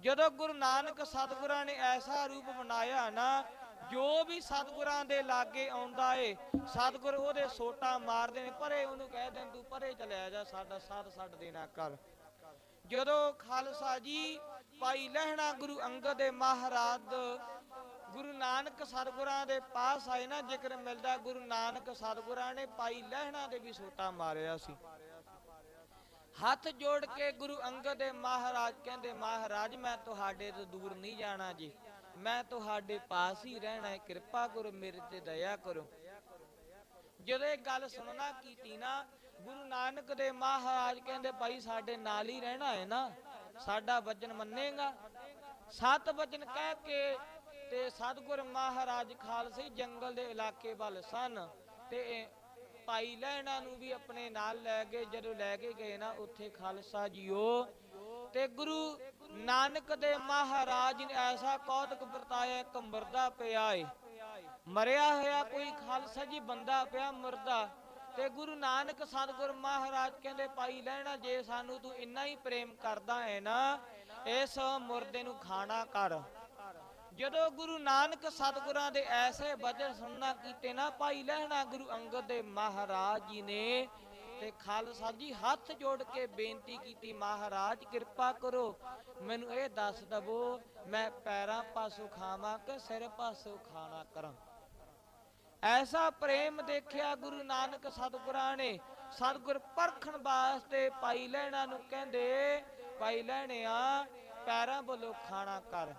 ਜਦੋਂ ਗੁਰੂ ਨਾਨਕ ਸਤਿਗੁਰਾਂ ਨੇ ਐਸਾ ਰੂਪ ਬਣਾਇਆ ਨਾ, ਜੋ ਵੀ ਸਤਿਗੁਰਾਂ ਦੇ ਲਾਗੇ ਆਉਂਦਾ ਏ, ਸਤਿਗੁਰ ਉਹਦੇ ਸੋਟਾ ਮਾਰਦੇ ਨੇ, ਪਰੇ ਉਹਨੂੰ ਕਹਿ ਦੇਣ, ਤੂੰ ਪਰੇ ਚਲਿਆ ਜਾ, ਸਾਡਾ ਸਾਥ ਛੱਡ ਦੇਣਾ, ਕਰ। ਜਦੋਂ ਖਾਲਸਾ ਜੀ ਭਾਈ ਲਹਿਣਾ ਗੁਰੂ ਅੰਗਦ ਦੇ ਮਹਾਰਾਜ ਗੁਰੂ ਨਾਨਕ ਸਤਿਗੁਰਾਂ ਦੇ ਪਾਸ ਆਏ ਨਾ, ਜ਼ਿਕਰ ਮਿਲਦਾ ਗੁਰੂ ਨਾਨਕ ਸਤਿਗੁਰਾਂ ਨੇ ਭਾਈ ਲਹਿਣਾ ਦੇ ਵੀ ਸੋਟਾ ਮਾਰਿਆ ਸੀ। ਹੱਥ ਜੋੜ ਕੇ ਗੁਰੂ ਅੰਗਦ ਦੇ ਮਹਾਰਾਜ ਕਹਿੰਦੇ, ਮਹਾਰਾਜ, ਮੈਂ ਤੁਹਾਡੇ ਤੋਂ ਦੂਰ ਨਹੀਂ ਜਾਣਾ ਜੀ। ਮੈਂ ਤੁਹਾਡੇ ਪਾਸ ਹੀ ਰਹਿਣਾ ਹੈ। ਕਿਰਪਾ ਕਰੋ, ਮੇਰੇ ਤੇ ਦਇਆ ਕਰੋ। ਜਦੋਂ ਇਹ ਗੱਲ ਸੁਣਨਾ ਕੀਤੀ ਨਾ, ਗੁਰੂ ਨਾਨਕ ਦੇ ਮਹਾਰਾਜ ਕਹਿੰਦੇ, ਭਾਈ, ਸਾਡੇ ਨਾਲ ਹੀ ਰਹਿਣਾ ਹੈ ਨਾ। ਸਾਡਾ ਵਚਨ ਮੰਨੇਗਾ। ਸਤ ਵਚਨ ਕਹਿ ਕੇ ਤੇ ਸਤਿਗੁਰ ਮਹਾਰਾਜ ਖਾਲਸੇ ਜੰਗਲ ਦੇ ਇਲਾਕੇ ਵੱਲ ਸਨ ਤੇ ਭਾਈ ਲੈਣਾ ਨੂੰ ਵੀ ਆਪਣੇ ਨਾਲ ਲੈ ਗਏ ਜਦੋਂ ਲੈ ਕੇ ਗਏ ਨਾ ਉੱਥੇ ਖਾਲਸਾ ਜੀਓ। ਤੇ ਗੁਰੂ ਨਾਨਕ ਦੇ ਮਹਾਰਾਜ ਨੇ ਐਸਾ ਕੌਤਕ ਵਰਤਾਇਆ, ਇੱਕ ਪਿਆ ਏ। ਮਰਿਆ ਹੋਇਆ ਕੋਈ ਖਾਲਸਾ ਜੀ ਬੰਦਾ ਪਿਆ ਮਰਦਾ। ਤੇ ਗੁਰੂ ਨਾਨਕ ਸਤਿਗੁਰ ਮਹਾਰਾਜ ਕਹਿੰਦੇ ਪਾਈ ਲੈਣਾ, ਜੇ ਸਾਨੂੰ ਤੂੰ ਇੰਨਾ ਹੀ ਪ੍ਰੇਮ ਕਰਦਾ ਹੈ ਨਾ, ਇਸ ਮੁਰਦੇ ਨੂੰ ਖਾਣਾ ਕਰ। ਜਦੋਂ ਗੁਰੂ ਨਾਨਕ ਸਤਿਗੁਰਾਂ ਦੇ ਐਸੇ ਵਚਨ ਸੁਣਨਾ ਕੀਤੇ ਨਾ, ਭਾਈ ਲਹਿਣਾ ਗੁਰੂ ਅੰਗਦ ਦੇ ਮਹਾਰਾਜ ਜੀ ਨੇ ਤੇ ਖਾਲਸਾ ਜੀ ਹੱਥ ਜੋੜ ਕੇ ਬੇਨਤੀ ਕੀਤੀ, ਮਹਾਰਾਜ, ਕਿਰਪਾ ਕਰੋ, ਮੈਨੂੰ ਇਹ ਦੱਸ ਦਵੋ, ਮੈਂ ਪੈਰਾਂ ਪਾਸੋਂ ਖਾਵਾਂ ਕਿ ਸਿਰ ਪਾਸੋਂ ਖਾਣਾ ਕਰਾਂ? ਐਸਾ ਪ੍ਰੇਮ ਦੇਖਿਆ ਗੁਰੂ ਨਾਨਕ ਸਤਿਗੁਰਾਂ ਨੇ। ਸਤਿਗੁਰ ਪਰਖਣ ਵਾਸਤੇ ਭਾਈ ਲੈਣਾ ਨੂੰ ਕਹਿੰਦੇ, ਭਾਈ ਲੈਣਿਆ ਪੈਰਾਂ ਵੱਲੋਂ ਖਾਣਾ ਕਰ।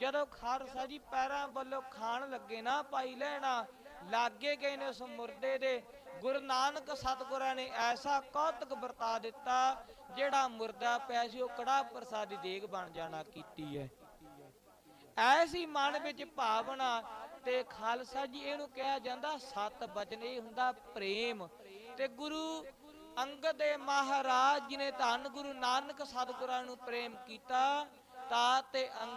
ਜਦੋਂ ਖਾਲਸਾ ਜੀ ਪੈਰਾਂ ਵੱਲੋਂ ਖਾਣ ਲੱਗੇ ਨਾ ਭਾਈ ਲੈਣਾ, ਲਾਗੇ ਗਏ ਨੇ ਉਸ ਮੁਰਦੇ ਦੇ, ਗੁਰੂ ਨਾਨਕ ਸਤਿਗੁਰਾਂ ਨੇ ਐਸਾ ਕੌਤਕ ਵਰਤਾ ਦਿੱਤਾ, ਜਿਹੜਾ ਮੁਰਦਾ ਪਿਆ ਸੀ, ਉਹ ਕੜਾ ਪ੍ਰਸਾਦੀ ਦੇਗ ਬਣ ਜਾਣਾ ਕੀਤੀ ਹੈ। ਐਸੀ ਮਨ ਵਿੱਚ ਭਾਵਨਾ ਤੇ ਖਾਲਸਾ ਜੀ ਇਹਨੂੰ ਕਿਹਾ ਜਾਂਦਾ ਸਤ ਬਚਨ, ਇਹ ਹੁੰਦਾ ਪ੍ਰੇਮ। ਤੇ ਗੁਰੂ ਅੰਗਦ ਦੇ ਮਹਾਰਾਜ ਜੀ ਨੇ ਧੰਨ ਗੁਰੂ ਨਾਨਕ ਸਤਿਗੁਰਾਂ ਨੂੰ ਪ੍ਰੇਮ ਕੀਤਾ, ਤਾ ਤੇ